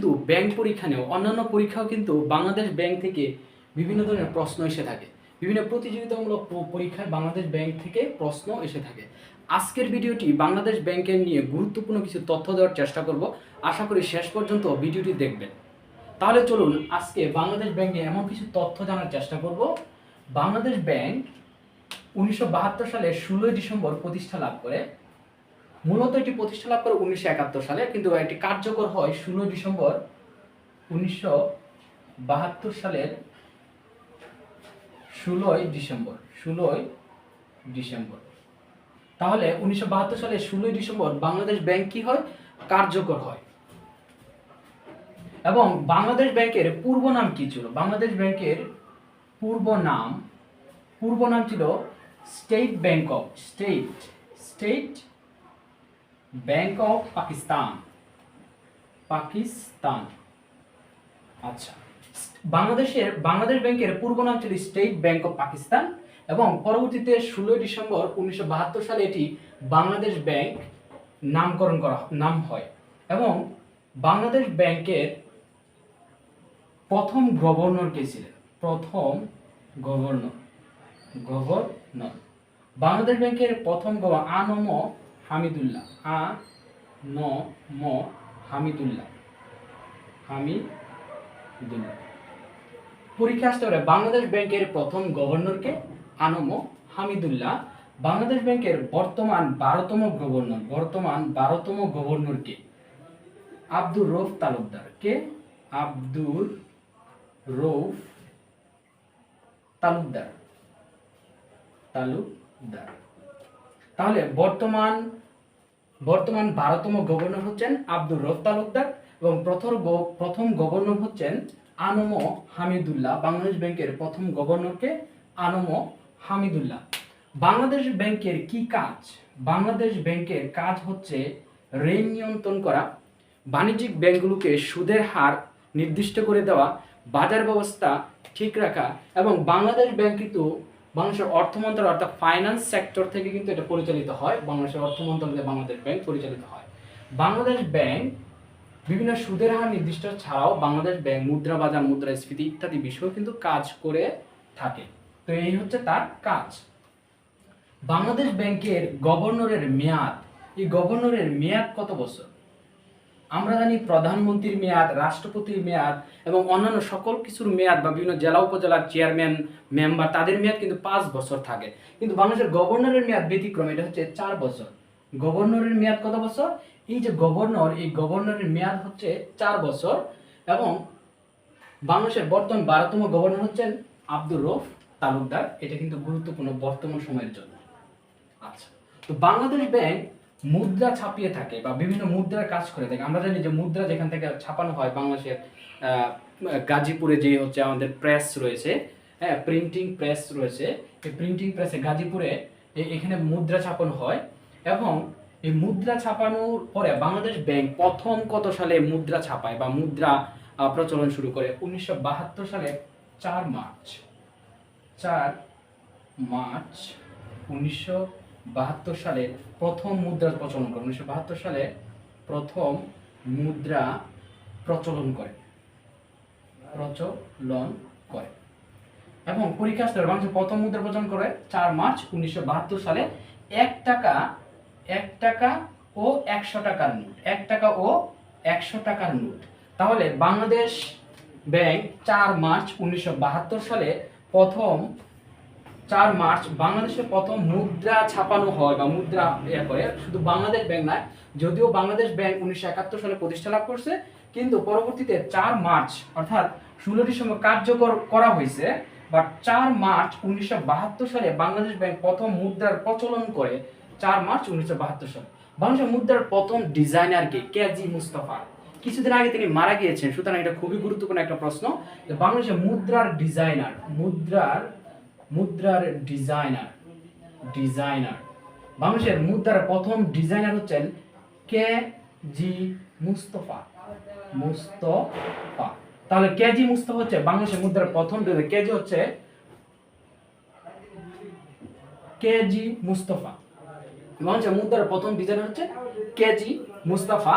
শুধু ব্যাংক পরীক্ষা নেও অন্যান্য পরীক্ষাও কিন্তু বাংলাদেশ ব্যাংক থেকে বিভিন্ন ধরনের প্রশ্ন এসে থাকে। বিভিন্ন প্রতিযোগিতামূলক পরীক্ষায় বাংলাদেশ ব্যাংক থেকে প্রশ্ন এসে থাকে। আজকের ভিডিওটি বাংলাদেশ ব্যাংকের নিয়ে গুরুত্বপূর্ণ কিছু তথ্য দেওয়ার চেষ্টা করব। আশা করি শেষ পর্যন্ত ভিডিওটি দেখবেন। তাহলে চলুন আজকে বাংলাদেশ ব্যাংকে এমন কিছু তথ্য জানার চেষ্টা করব। বাংলাদেশ ব্যাংক উনিশশো সালের ষোলোই ডিসেম্বর প্রতিষ্ঠা লাভ করে। মূলত এটি প্রতিষ্ঠা লাভ করে উনিশশো একাত্তর সালে, কিন্তু এটি কার্যকর হয় ষোলোই ডিসেম্বর উনিশশো বাহাত্তর সালের ষোলোই ডিসেম্বর ষোলোই ডিসেম্বর। তাহলে উনিশশো সালের ষোলোই ডিসেম্বর বাংলাদেশ ব্যাংক কি হয়? কার্যকর হয়। এবং বাংলাদেশ ব্যাংকের পূর্ব নাম কি ছিল? বাংলাদেশ ব্যাংকের পূর্ব নাম পূর্ব নাম ছিল state bank of, state state bank of Pakistan Pakistan আচ্ছা। বাংলাদেশের, বাংলাদেশ ব্যাংকের পূর্ব নাম ছিল স্টেট ব্যাংক অফ পাকিস্তান এবং পরবর্তীতে ষোলোই ডিসেম্বর উনিশশো বাহাত্তর সালে এটি বাংলাদেশ ব্যাংক নামকরণ করা, নাম হয় এবং বাংলাদেশ ব্যাংকের প্রথম গভর্নর কে ছিলেন? প্রথম গভর্নর গভর্নর। বাংলাদেশ ব্যাংকের প্রথম গভর্নর আ ন ম হামিদুল্লাহ। আ, ন, ম, হামিদুল্লাহ। হামিদুল্লাহ। পরীক্ষা আসতে পারে, বাংলাদেশ ব্যাংকের প্রথম গভর্নরকে আনম হামিদুল্লাহ। বাংলাদেশ ব্যাংকের বর্তমান বারোতম গভর্নর, বর্তমান বারোতম গভর্নরকে আব্দুর রৌফ তালুকদার। কে? আব্দুর রৌফ তালুকদার। তালুকদার। তাহলে বর্তমান বর্তমান বারোতম গভর্নর হচ্ছেন আব্দুর রৌফ তালুকদার এবং প্রথম প্রথম গভর্নর হচ্ছেন আনম হামিদুল্লাহ। বাংলাদেশ ব্যাংকের প্রথম গভর্নরকে আনম হামিদুল্লাহ। বাংলাদেশ ব্যাংকের কি কাজ? বাংলাদেশ ব্যাংকের কাজ হচ্ছে ঋণ নিয়ন্ত্রণ করা, বাণিজ্যিক ব্যাংকগুলোকে সুদের হার নির্দিষ্ট করে দেওয়া, বাজার ব্যবস্থা ঠিক রাখা এবং বাংলাদেশ ব্যাংক কিন্তু বাংলাদেশের অর্থ মন্ত্রণালয় অর্থাৎ ফাইন্যান্স সেক্টর থেকে কিন্তু এটা পরিচালিত হয়। বাংলাদেশের অর্থ মন্ত্রণালয়ে বাংলাদেশ ব্যাংক পরিচালিত হয়। বাংলাদেশ ব্যাংক বিভিন্ন সুদের হার নির্দিষ্ট ছাড়াও বাংলাদেশ ব্যাংক মুদ্রা, বাজার মুদ্রাস্ফীতি ইত্যাদি বিষয়েও কিন্তু কাজ করে থাকে। তো এই হচ্ছে তার কাজ। বাংলাদেশ ব্যাংকের গভর্নরের মেয়াদ, এই গভর্নরের মেয়াদ কত বছর? আমরা জানি প্রধানমন্ত্রীর মেয়াদ, রাষ্ট্রপতির মেয়াদ এবং অন্যান্য সকল কিছুর মেয়াদ বা বিভিন্ন জেলা উপজেলার চেয়ারম্যান, মেম্বার, তাদের মেয়াদ কিন্তু পাঁচ বছর থাকে। কিন্তু বাংলাদেশের গভর্নরের মেয়াদ ব্যতিক্রম, এটা হচ্ছে চার বছর। গভর্নরের মেয়াদ কত বছর? এই যে গভর্নর, এই গভর্নরের মেয়াদ হচ্ছে চার বছর এবং বাংলাদেশের বর্তমান বারোতম গভর্নর হচ্ছেন আব্দুর রফ তালুকদার। এটা কিন্তু গুরুত্বপূর্ণ বর্তমান সময়ের জন্য। আচ্ছা তো বাংলাদেশ ব্যাংক মুদ্রা ছাপিয়ে থাকে বা বিভিন্ন মুদ্রার কাজ করে থাকে। আমরা জানি যে মুদ্রা যেখান থেকে ছাপানো হয় বাংলাদেশের গাজীপুরে যে হচ্ছে আমাদের প্রেস রয়েছে হ্যাঁ প্রিন্টিং প্রেস রয়েছে, এই প্রিন্টিং প্রেসে গাজীপুরে এখানে মুদ্রা ছাপানো হয় এবং এই মুদ্রা ছাপানোর পরে বাংলাদেশ ব্যাংক প্রথম কত সালে মুদ্রা ছাপায় বা মুদ্রা প্রচলন শুরু করে? উনিশশো বাহাত্তর সালে চার মার্চ। চার মার্চ উনিশশো বাহাত্তর সালে প্রথম মুদ্রা প্রচলন করে। উনিশশো বাহাত্তর সালে প্রথম মুদ্রা প্রচলন করে। প্রচলন করে। এবং পরীক্ষা বাংলাদেশের প্রথম মুদ্রা প্রচলন করে চার মার্চ উনিশশো বাহাত্তর সালে। এক টাকা এক টাকা ও একশো টাকার নোট। এক টাকা ও একশো টাকার নোট। তাহলে বাংলাদেশ ব্যাংক চার মার্চ উনিশশো বাহাত্তর সালে প্রথম চার মার্চ বাংলাদেশে প্রথম মুদ্রা ছাপানো হয় বা মুদ্রা ইয়ে করে। শুধু বাংলাদেশ ব্যাংক নয়, যদিও বাংলাদেশ ব্যাংক উনিশশো একাত্তর সালে প্রতিষ্ঠা লাভ করছে, কিন্তু পরবর্তীতে চার মার্চ, অর্থাৎ ষোলো ডিসেম্বর কার্যকর করা হয়েছে বা চার মার্চ উনিশশো বাহাত্তর সালে বাংলাদেশ ব্যাংক প্রথম মুদ্রার প্রচলন করে, চার মার্চ উনিশশো বাহাত্তর সালে। বাংলাদেশের মুদ্রার প্রথম ডিজাইনার কে? কেজি মুস্তফা। কিছুদিন আগে তিনি মারা গিয়েছেন, সুতরাং এটা খুবই গুরুত্বপূর্ণ একটা প্রশ্ন যে বাংলাদেশের মুদ্রার ডিজাইনার, মুদ্রার মুদ্রার ডিজাইনার ডিজাইনার বাংলাদেশের মুদ্রার প্রথম ডিজাইনার হচ্ছেন কে জি মুস্তফা। মুস্তফা। তাহলে কেজি মুস্তফা হচ্ছে বাংলাদেশের মুদ্রার প্রথম কেজি হচ্ছে? K G Mustafa. বাংলাদেশের মুদ্রার প্রথম ডিজাইনার হচ্ছে কেজি মুস্তাফা।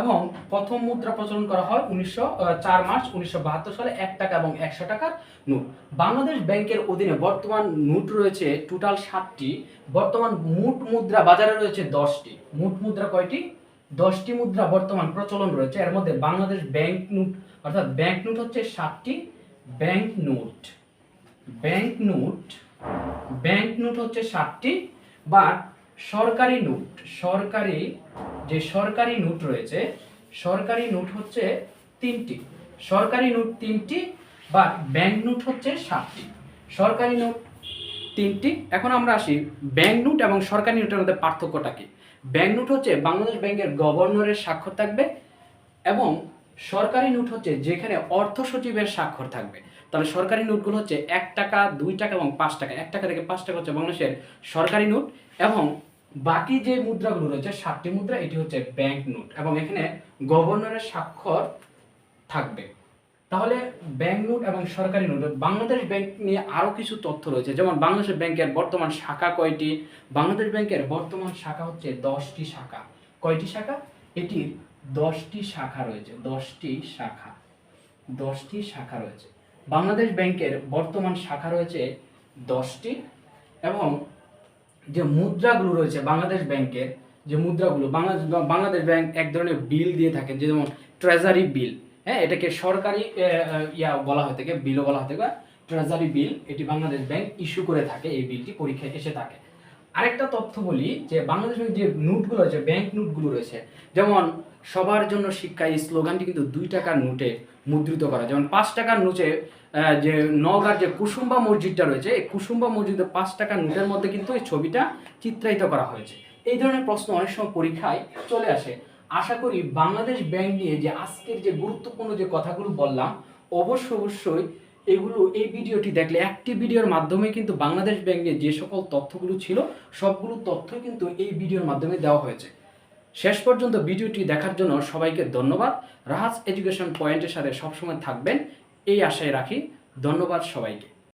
এবং প্রথম মুদ্রা প্রচলন করা হয় উনিশশো চার মার্চ উনিশশো বাহাত্তর সালে এক টাকা এবং একশো টাকার নোট। বাংলাদেশ ব্যাংকের অধীনে বর্তমান নোট রয়েছে টোটাল সাতটি, বর্তমান মোট মুদ্রা বাজারে রয়েছে দশটি। মোট মুদ্রা কয়টি? দশটি মুদ্রা বর্তমান প্রচলন রয়েছে। এর মধ্যে বাংলাদেশ ব্যাংক নোট, অর্থাৎ ব্যাংক নোট হচ্ছে সাতটি, bank note bank note bank note হচ্ছে সাতটি বা সরকারি নোট, সরকারি, যে সরকারি নোট রয়েছে, সরকারি নোট হচ্ছে তিনটি। সরকারি নোট তিনটি বা ব্যাংক নোট হচ্ছে সাতটি। সরকারি নোট তিনটি। এখন আমরা আসি, ব্যাংক নোট এবং সরকারি নোটের মধ্যে পার্থক্যটা কি? ব্যাংক নোট হচ্ছে বাংলাদেশ ব্যাংকের গভর্নরের স্বাক্ষর থাকবে এবং সরকারি নোট হচ্ছে যেখানে অর্থ সচিবের স্বাক্ষর থাকবে। তাহলে সরকারি নোটগুলো হচ্ছে এক টাকা, দুই টাকা এবং পাঁচ টাকা। এক টাকা থেকে পাঁচ টাকা হচ্ছে বাংলাদেশের সরকারি নোট এবং বাকি যে মুদ্রাগুলো রয়েছে, সাতটি মুদ্রা, এটি হচ্ছে ব্যাংক নোট এবং এখানে গভর্নরের স্বাক্ষর থাকবে। তাহলে ব্যাংক নোট এবং সরকারি নোট বাংলাদেশ ব্যাংক নিয়ে আরও কিছু তথ্য রয়েছে। যেমন বাংলাদেশ ব্যাংকের বর্তমান শাখা কয়টি? বাংলাদেশ ব্যাংকের বর্তমান শাখা হচ্ছে দশটি শাখা। কয়টি শাখা? এটির দশটি শাখা রয়েছে। দশটি শাখা। দশটি শাখা রয়েছে। বাংলাদেশ ব্যাংকের বর্তমান শাখা রয়েছে দশটি এবং যে মুদ্রাগুলো রয়েছে বাংলাদেশ ব্যাংকের যে মুদ্রাগুলো, বাংলাদেশ বাংলাদেশ ব্যাংক এক ধরনের বিল দিয়ে থাকে, যে যেমন ট্রেজারি বিল হ্যাঁ এটাকে সরকারি ইয়া বলা হয়ে থাকে বিলও বলা হয়ে থাকে ট্রেজারি বিল এটি বাংলাদেশ ব্যাংক ইস্যু করে থাকে, এই বিলটি পরীক্ষায় এসে থাকে। আরেকটা তথ্য বলি, যে বাংলাদেশ ব্যাংক যে নোটগুলো রয়েছে ব্যাংক নোটগুলো রয়েছে, যেমন সবার জন্য শিক্ষা এই স্লোগানটি কিন্তু দুই টাকার নোটে মুদ্রিত করা। যেমন পাঁচ টাকার নোটে যে নওগাঁর যে কুসুম্বা মসজিদটা রয়েছে, এই কুসুম্বা মসজিদে পাঁচ টাকার নোটের মধ্যে কিন্তু এই ছবিটা চিত্রায়িত করা হয়েছে। এই ধরনের প্রশ্ন অনেক সময় পরীক্ষায় চলে আসে। আশা করি বাংলাদেশ ব্যাংক নিয়ে যে আজকের যে গুরুত্বপূর্ণ যে কথাগুলো বললাম অবশ্যই অবশ্যই এগুলো এই ভিডিওটি দেখলে একটি ভিডিওর মাধ্যমে কিন্তু বাংলাদেশ ব্যাংকের যে সকল তথ্যগুলো ছিল, সবগুলো তথ্য কিন্তু এই ভিডিওর মাধ্যমে দেওয়া হয়েছে। শেষ পর্যন্ত ভিডিওটি দেখার জন্য সবাইকে ধন্যবাদ। রাহাজ এডুকেশন পয়েন্টের সাথে সবসময় থাকবেন। এই আশায় রাখি। ধন্যবাদ সবাইকে।